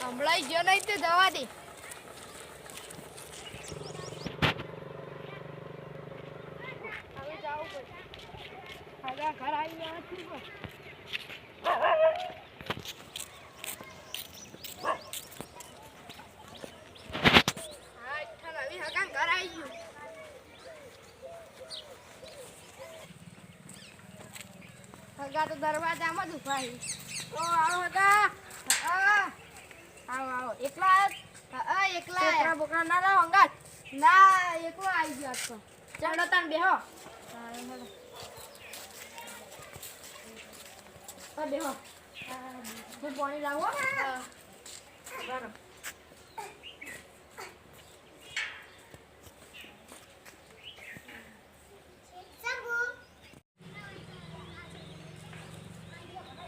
હમણાં ગયો નહીં તે જવા દે. હવે જાવું પડશે. હગા ઘર આવી ગયા છે પણ. હા, ઈઠાણ હવે હગાં તો દરવાજામાં જ ઊભા. ઓ આવો હગા આવો આવો એકલા? હા એકલા છોકરા બોકરા ના અંગાત ના એકલો આવી ગયો તો ચાલો તાન બેહો હા એ હેડો. હા બેહો હા, હું પાણી લાવો બરાબર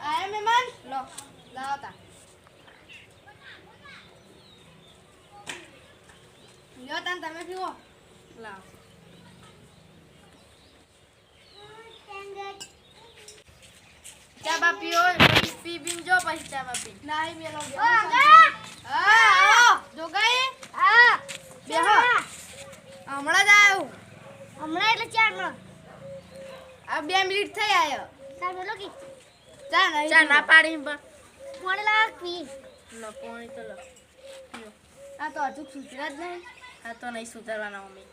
આયા મહેમાન લો લાવો તા લ્યો તાન તમે પીવો લાવો ચા બા પીઓ પછી પી પીને જો પછી ચા બા પી નહીં મેલો હા. આવો જોગાઈ? હા. બેહો હમણાં જ આવ્યો હમણાં એટલે ચાર નો. આ બે મિનિટ થઈ આવ્યો ચાર મેલો કે? ચા નહીં ચા ના પાડી પર મોડે લાગ પી લો પાણી તો લો. આ તો હજુ સુધરા જ નહીં. આ તો નહીં સુધારવાના મમ્મી.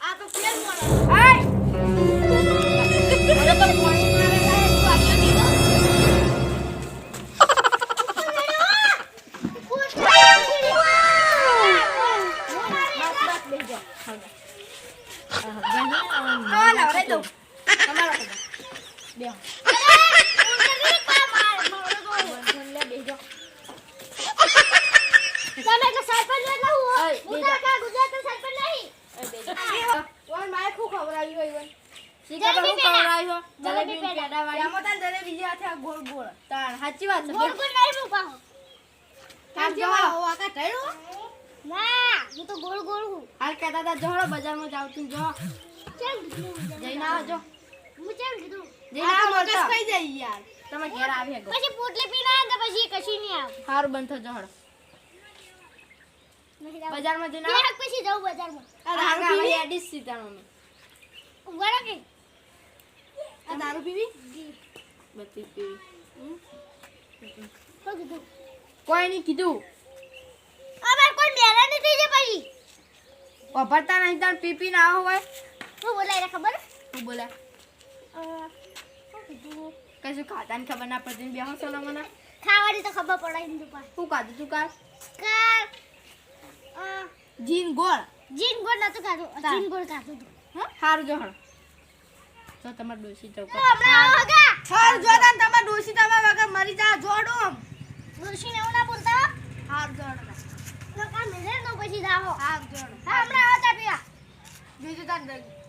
આ તો ફેર મળે હાય મને તો પાણી મારે કાંઈ તું આપ્યો નહીં. બસ, બસ, બેસી જાઓ. ખાવા નવરાઈ દઉં. તમારો બધા. બેહો. લે, બેસી જાઓ. તમે કે સરપંચ નહીં એ બેસી જાઓ. ઓય, મારે હોય, ઓય? શીખા તો જલેબી શું પેડા. ખવડાવ્યું? જલેબી જલેબી પેડા. પેડાવાળી. આમાં તાન જલેબી જે હાથે ગોળ ગોળ. તાણ, સાચી વાત છે. ગોળ ગોળ નહીં હું પાહો તાણ જેવા. હો, આ કાંઈ ના હું તો ગોળ ગોળ હું. હાલ કહેતા હતા, જોડો બજારમાં જાવ તું જો કેમ જઈને આવો જો. હું કેમ કીધું? જઈને આવો મગજ ખાઈ જાય યાર. તમે ઘેર આવી હગો પછી પોટલી પીને આવે તો પછી કશી નહીં આવે? હારું બંધ જવું. બજારમાં જઈને બે પછી જવું બજારમાં. આ એડિસ મેં ઊંઘવાડો કે? આ દારૂ પીવી? બધી પીવી કોઈ નહીં કીધું. અમાર કોઈ મેરા નહીં થઈ જાય પછી. વાપરતા નહીં તાર પી પી ના હોય. શું બોલાય એને ખબર? તું બોલે? અ, શું કીધું? કશું ખાતા ને ખબર ના પડતી બેહો ને મને. ખાવાની તો ખબર પડે શું ખાધું તું કાલ? અ, જીન ગોળ જીન ગોળ નતું ખાધું. જીન ગોળ ખાધું તું. હા સારું જો હળો જો તમાર ડોસી ચૌક તો હગા. સારું તમારે ડોસી તમે વગર મરી જા જોડો. ડોશીને એવું ના બોલતા. હાર જોડો તો મેલે તો પછી જાઓ. હાર જોડો. હા હમણાં આવો ચા પીવા. બીજું તાર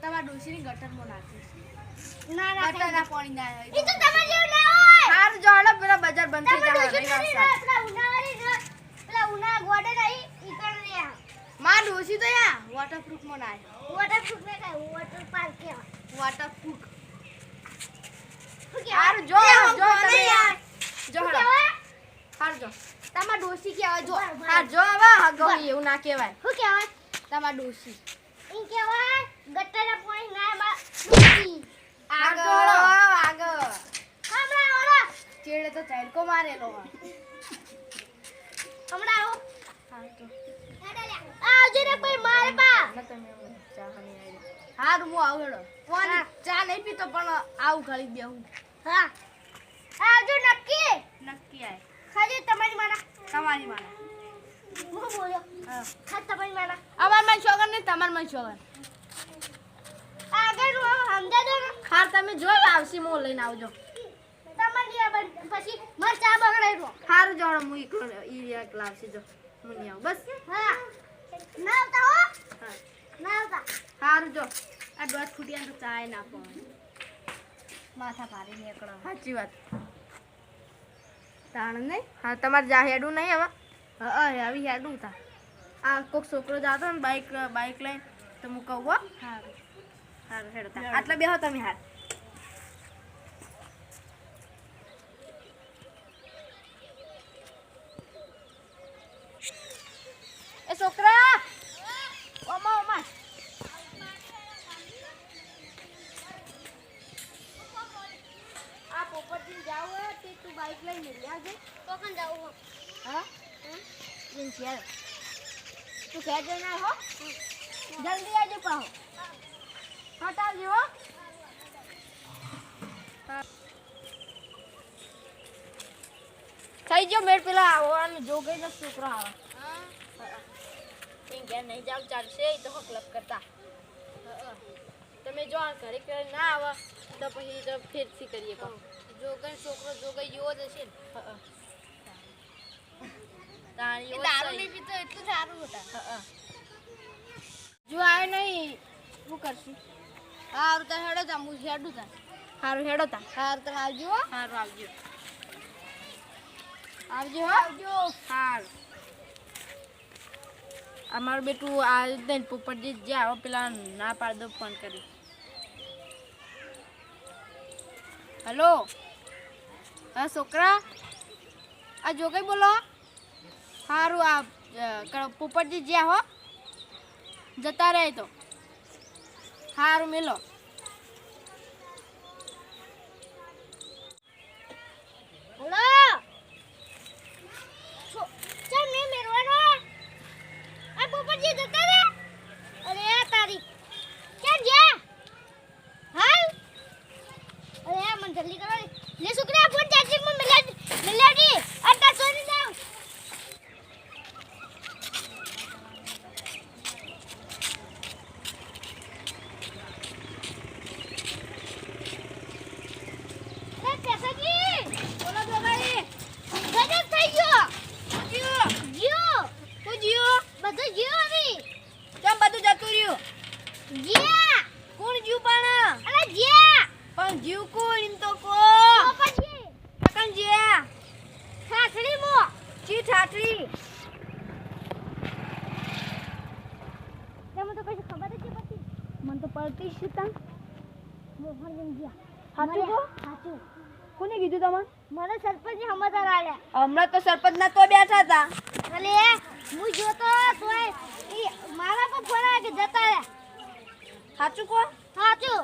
તમારા ડોસીની ગટરમાં નાખી ના ના ગટરના પાણી ના આવે. એ તો તમારે જેવું ના હોય. હાર જોડો પેલા બજાર બંધ થઈ તમારે જવા ડોશી. ને, પેલા ઉનાવાળી પેલા ઉના ગોડે નહીં, ઈ રે માં ડોસી તો યા વોટરપ્રૂફમાં ના આવે વોટરપ્રૂફ ને કાય વોટરપાર્ક પાર્ક વોટરપ્રૂફ શું ફૂક હાર જો જો તમે યાર? જો હાર જો તમાર ડોસી કહેવાય જો. હાર જો હવે હગવી એવું ના કહેવાય શું કહેવાય? તમાર ડોસી ઈ કહેવાય, ગટરના પાણી ના બા ડોસી આગળ આગળ હમણાં આવો ચેડે તો ચાડકો મારેલો. હમણાં આવો. હા તો આવજો ને કોઈ મારે પા. તમે ચાહની આવી. હાર હું આવું હેડો ચા નહીં પીતો પણ આવું ખાલી બેહું હા. આવજો નક્કી. નક્કી આય ખાલી તમારી માના. તમારી માને હું બોલ્યો. હા તમારી માના. અમાર મન શોગન નહીં તમાર મન શોગન આગળનું આમ સમજા દો ને. તમે જો આવશી મો લઈને આવજો તમારી પછી મસ્ત આ બગડાયું. હારું જોડો હું એકલો ઈ જો હું બસ હા. ના હો. હારું જો. આ દોઢ ફૂટિયા તો ચાય નાખો. માથા ભારે નીકળો. સાચી વાત. તાણ નહીં? હા તમારે જા હેડું નહીં હવે? હા આવી હેડું તા. આ કોક છોકરો જાતો ને બાઈક બાઈક લઈને તો મૂકવું કહું હો. હા સારું હેડતા આટલા બેહો તમે હાર એ છોકરા ઓમા ઓમા આ પોપટજી જાવ હોય તે તું બાઈક લઈને લઈ આવજે તો કન જાવું હા જીન છે ઘેર જઈને આવ હો. જલ્દી આજે પાહો. હટ આવજો હો. થઈ ગયો મેળ પેલા આવવાનું જો ગઈ છોકરો આવે. ઘેર નહીં જાવ ચાલશે એ તો હકલપ કરતા. તમે જો આ ઘરે ઘરે ના આવે તો પછી તો ફેરથી કરીએ કહો જો ગઈ છોકરો જો ગઈ જેવો જ હશે ને. તાણી એવો જ દારૂ સહી. નહીં પીતો એટલું સારું હતા હા, હા. જો આવે નહીં શું કરશું હારું તાર હેડો તા હું હેડું તા સારું હેડો તા હારું તાર આવજો હો સારું આવજો આવજો હો આવજો સારું અમારું બેટું આ રીતે જ પોપટજી જે આવો પેલા ના પાડ દો ફોન કરી હલો હા છોકરા આ જો કઈ બોલો સારું આ પોપટજી જ્યાં હો જતા રહે તો સારું મેલો હલો છો- ચમ નહીં મેરવાનો આ પોપટજી જતા રે અરે આ તારી ક્યાં ગયા હાલ અરે આ મને જલ્દી કરો લે છોકરા ફોન ચાર્જિંગમાં મિલાડી મિલાડી અટ્ટા છોડી દઉં અરે કેસાજી બોલો દોગાડી ગજબ થઈ ગયો જીઓ જીઓ તું જીઓ બધું જીઓ આવી કેમ બધું જતું રહ્યું જીયા કોણ જીવ પણ અરે જીયા પણ જીવ કોણ એમ તો કો પોપટજી કન જ્યા ખાસડી મો ચી ઠાઠરી તમને તો કશું ખબર જ નથી મને તો પડતી છે તન? મોહન ગયા સાચું કહો? સાચું કોને કીધું તમને? મને સરપંચ સમાચાર આલ્યા. હમણાં તો સરપંચ ના તો બેઠા હતા. અલે હું જોતો તોય એ મારા પર ફોન આવ્યો કે જતા રે સાચું કો સાચું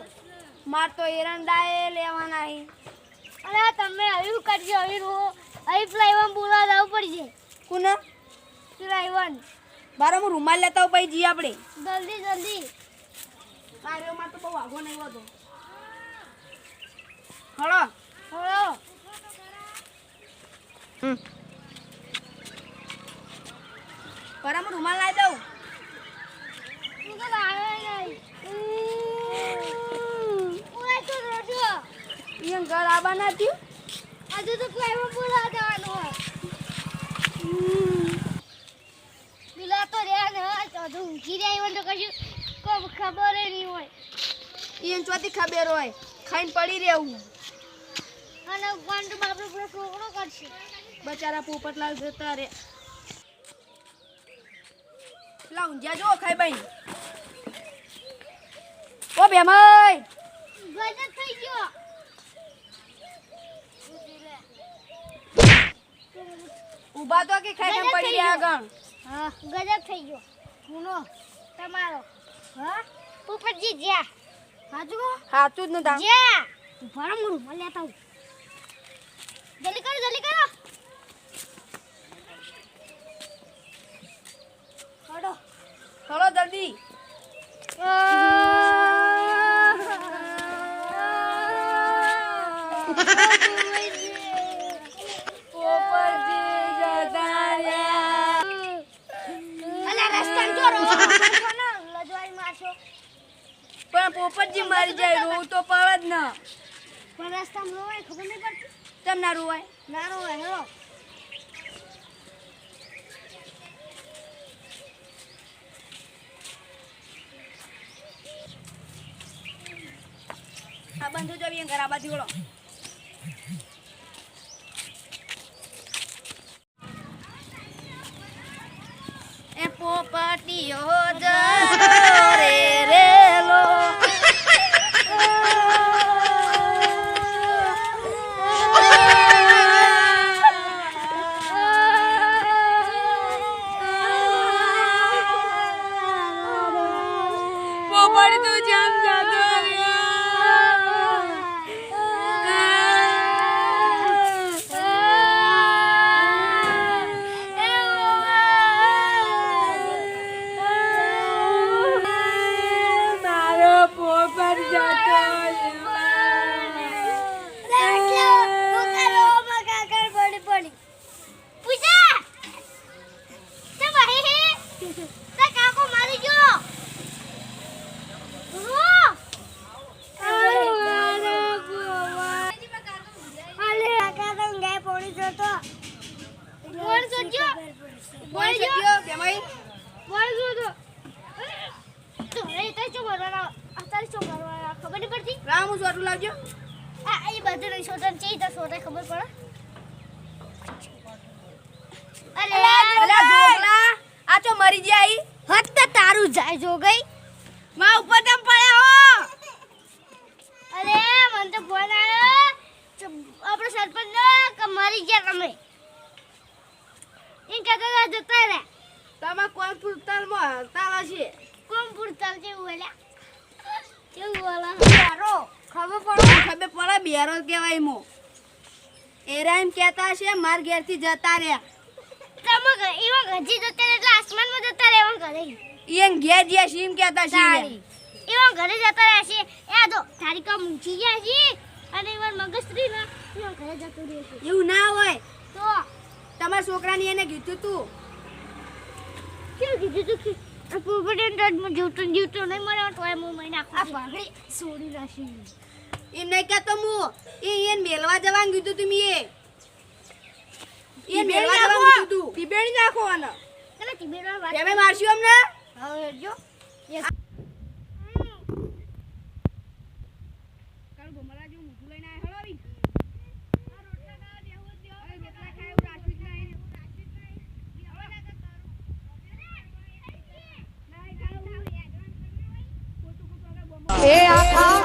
માર તો એરંડા એ લેવાના અરે તમે આવ્યું કરજો આવ્યું અહીં ફ્લાઈવર બોલાવા જવું પડશે. કોને? ફ્લાઈવર બારો હું રૂમાલ લેતા આવું પછી જઈએ આપણે. જલ્દી જલ્દી. કાર્યોમાં તો બહુ વાગો નહીં હોતો. હળો હળો. હું રૂમાલ લાવી દઉં. તો આવે તો રોજો અહીંયા ઘર આબા થયું? હજુ તો ફ્લાઈવર બોલાવા જવાનું હોય. પેલા તો રહ્યા ને હજુ ઊંઘી રહ્યા હોય તો કશું કોઈ ખબર નહીં હોય. એને ચોથી ખબર હોય. ખાઈને પડી રહેવું. અને પાંડુ બાપરો પૂરો છોકરો કરશે. બચારા પોપટલાલ જતા રે. પેલા ઊંઝા જો ખાઈ ભાઈ ઓ બેમાઈ ગજબ થઈ ગયો. ઊભા તો કે ખાઈ ખાઈને પડી રહ્યા આગળ. હા ગજબ થઈ ગયો. હુનો તમારો. હા? ઉપરજી જ્યા સાચું કહો? સાચું જ નતા જ્યા ભરા મુરું મને લેતા હું જલ્દી કરો જલ્દી કરો. હડો. હડો જલ્દી. મારશો પણ પોપટજી મરી જાય રોવું તો પડે જ ના. પણ રસ્તામાં રોવાય ખબર નહીં પડતી? કેમ ના રોવાય? ના રોવાય હેલો. આ બંધો જો ઘર આ બાજુ વળો. એ પોપટીયો જરો ખબર નહીં પડતી? રામ હું ચોટું લાવજો. આ એ બધું નહીં શોધન છે તો શોધે ખબર પડે. અરે તો મરી જાય. હત તારું જાય જો ગઈ માં ઉપર તમ પડ્યા હો? અરે મને તો ફોન આવ્યો આપણો સરપંચ નો કે મરી ગયા તમે. એમ કાકા જતા રે તમે કોણ પુતલમાં હડતાલ છે કોણ પૂરતા છે ઓલા કેવું ઓલા બેરો ખબર પડે ખબર પડે બેરો કહેવાય મો એરા એમ કહેતા છે માર ઘેરથી જતા રહ્યા. જતા એટલે આસમાનમાં જતા રહે ઘરે ઈયન ઘેર જ્યાં કહેતા ઘરે જતા રહેશે એ જો તારી કામ ઊંચી ગયા છે અને એવા ના એવા ઘરે જતું રહેશે એવું ના હોય. તો તમારા છોકરાને એને કીધું તું. કેવું કીધું તું કે જીવતો જીવતો નહીં મળે તો એમ હું મહિને આ પાઘડી છોડી નાખી. એમ નહીં કહેતો હું એ એને મેલવા જવાનું કીધું તું મેં. એ મેલવા જવાનું કીધું. તિબેડી નાખો આને તને ટીબેડમાં વાત તમે મારશું અમને? હવે જો. કાલ